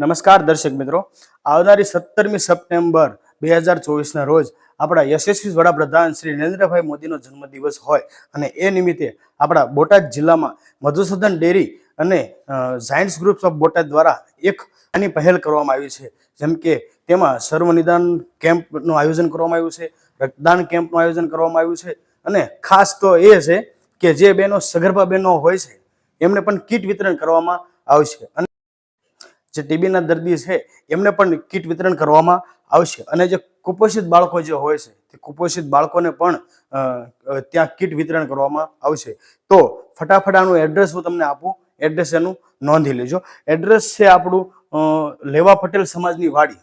નમસ્કાર દર્શક મિત્રો. આવનારી સત્તરમી સપ્ટેમ્બર બે હજાર ચોવીસના રોજ આપણા યશસ્વી વડાપ્રધાન શ્રી નરેન્દ્રભાઈ મોદીનો જન્મદિવસ હોય અને એ નિમિત્તે આપણા બોટાદ જિલ્લામાં મધુસૂદન ડેરી અને ઝાયન્ટ્સ ગ્રુપ્સ ઓફ બોટાદ દ્વારા એક આની પહેલ કરવામાં આવી છે. જેમ કે તેમાં સર્વનિદાન કેમ્પનું આયોજન કરવામાં આવ્યું છે, રક્તદાન કેમ્પનું આયોજન કરવામાં આવ્યું છે અને ખાસ તો એ છે કે જે બહેનો સગર્ભા બહેનો હોય છે, એમને પણ કીટ વિતરણ કરવામાં આવશે. અને જે ટીબીના દર્દી છે, એમને પણ કીટ વિતરણ કરવામાં આવશે. અને જે કુપોષિત બાળકો જે હોય છે, તે કુપોષિત બાળકોને પણ ત્યાં કીટ વિતરણ કરવામાં આવશે. તો ફટાફટ આનું એડ્રેસ હું તમને આપું. એડ્રેસ એનું નોંધી લેજો. એડ્રેસ છે આપણું લેવા પટેલ સમાજની વાડી.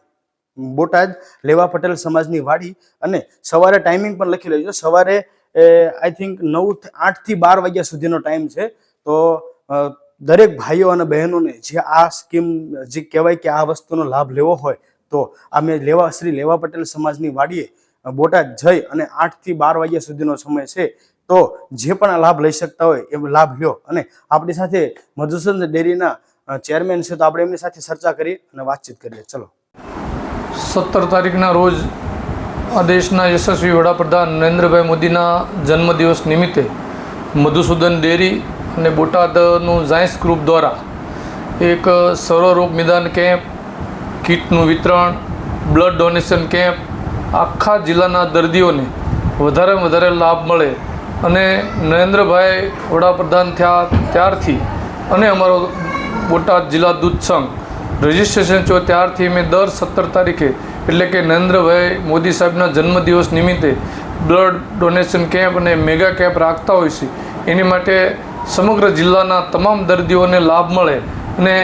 બોટાદ લેવા પટેલ સમાજની વાડી. અને સવારે ટાઈમિંગ પણ લખી લેજો. સવારે આઈ થિંક નવ આઠથી બાર વાગ્યા સુધીનો ટાઈમ છે. તો દરેક ભાઈઓ અને બહેનોને જે આ સ્કીમ, જે કહેવાય કે આ વસ્તુનો લાભ લેવો હોય, તો અમે લેવા, શ્રી લેવા પટેલ સમાજની વાડીએ બોટાદ જઈ અને આઠથી બાર વાગ્યા સુધીનો સમય છે, તો જે પણ આ લાભ લઈ શકતા હોય, એ લાભ લ્યો. અને આપણી સાથે મધુસૂદન ડેરીના ચેરમેન છે, તો આપણે એમની સાથે ચર્ચા કરી અને વાતચીત કરીએ. ચલો. સત્તર તારીખના રોજ આ દેશના યશસ્વી વડાપ્રધાન નરેન્દ્રભાઈ મોદીના જન્મદિવસ નિમિત્તે મધુસૂદન ડેરી અને બોટાદનું ઝાયન્સ ગ્રુપ દ્વારા એક સર્વરોગ નિદાન કેમ્પ, કીટનું વિતરણ બ્લડ ડોનેશન કેમ્પ, આખા જિલ્લાના દર્દીઓને વધારેમાં વધારે લાભ મળે અને નરેન્દ્રભાઈ વડાપ્રધાન થયા ત્યારથી અને અમારો બોટાદ જિલ્લા દૂધ સંઘ રજિસ્ટ્રેશન થયો ત્યારથી અમે દર સત્તર તારીખે, એટલે કે નરેન્દ્રભાઈ મોદી સાહેબના જન્મદિવસ નિમિત્તે બ્લડ ડોનેશન કેમ્પ અને મેગા કેમ્પ રાખતા હોય છે. એની માટે સમગ્ર જિલ્લાના તમામ દર્દીઓને લાભ મળે અને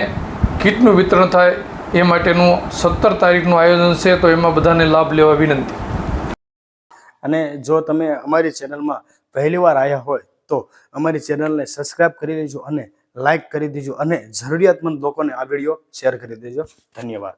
કીટનું વિતરણ થાય એ માટેનું સત્તર તારીખનું આયોજન છે, તો એમાં બધાને લાભ લેવા વિનંતી. અને જો તમે અમારી ચેનલમાં પહેલીવાર આવ્યા હોય, તો અમારી ચેનલને સબસ્ક્રાઇબ કરી લેજો અને લાઇક કરી દેજો અને જરૂરિયાતમંદ લોકોને આ વીડિયો શેર કરી દેજો. ધન્યવાદ.